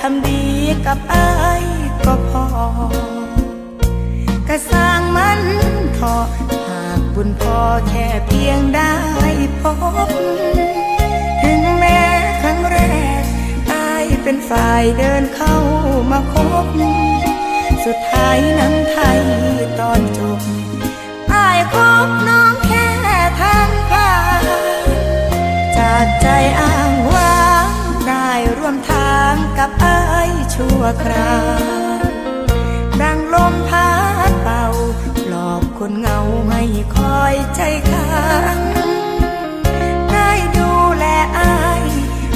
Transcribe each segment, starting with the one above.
ทำดีกับอายก็พอก็สร้างมันเถอหากบุญพอแค่เพียงได้พบ ถึงแม้ครั้งแรกอายเป็นฝ่ายเดินเข้ามาคบ สุดท้ายนั้นไทยตอนจบอายคบน้อง ชั่วคราวดังลมพัดเป่าหลอกคนเงาให้คอยใจค้างได้ดูแลอาย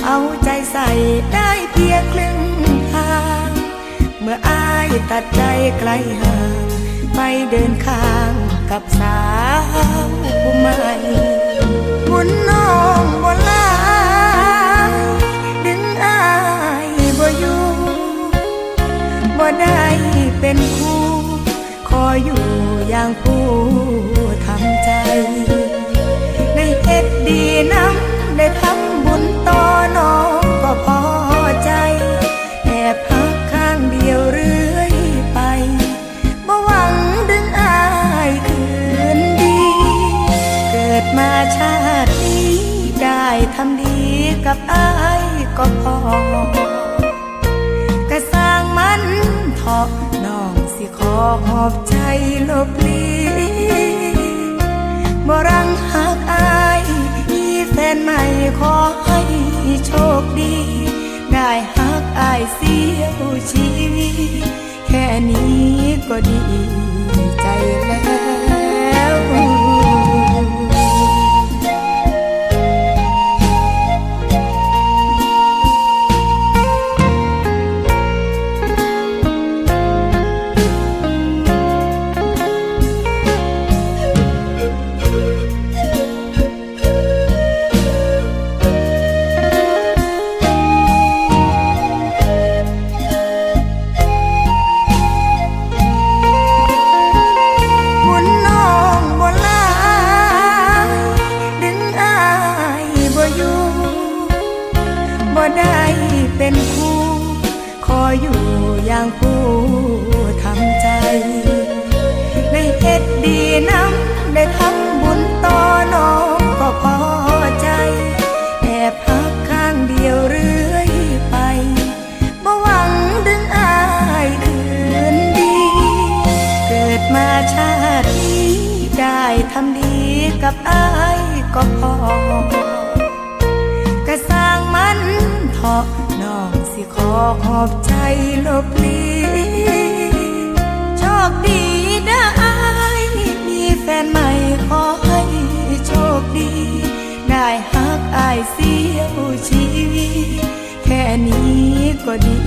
เอาใจใส่ได้เพียงครึ่งทาง เมื่ออายตัดใจไกลห่างไปเดินข้างกับสาวผู้ใหม่บุญน้อง ออยู่อย่างผู้ทำใจในเอ็ดดีน้ำได้ทำบุญต่อน้องก็พอใจแอบพักข้างเดียวเรื่อยไปบ่หวังดึงอายคืนดี เกิดมาชาตินี้ได้ทำดีกับอายก็พอ สิขอหอบใจลบลีบ่รังหักอายมีแฟนใหม่ขอให้โชคดี ได้หักอายเสียวชีวิต แค่นี้ก็ดีใจแล้ว ได้เป็นคู่ขออยู่อย่างผู้ทำใจในเอ็ดดีน้ำได้ทำบุญต่อน้องก็พอใจแอบพักข้างเดียวเรื่อยไปบ่หวังดึงอายคืนดี เกิดมาชาตินี้ได้ทำดีกับอายก็พอ น้อขอหอบใจลบลีโชคดีนะอายมีแฟนใหม่ขอให้โชคดี ได้ฮักอายเสียวชีวิตแค่นี้ก็ดี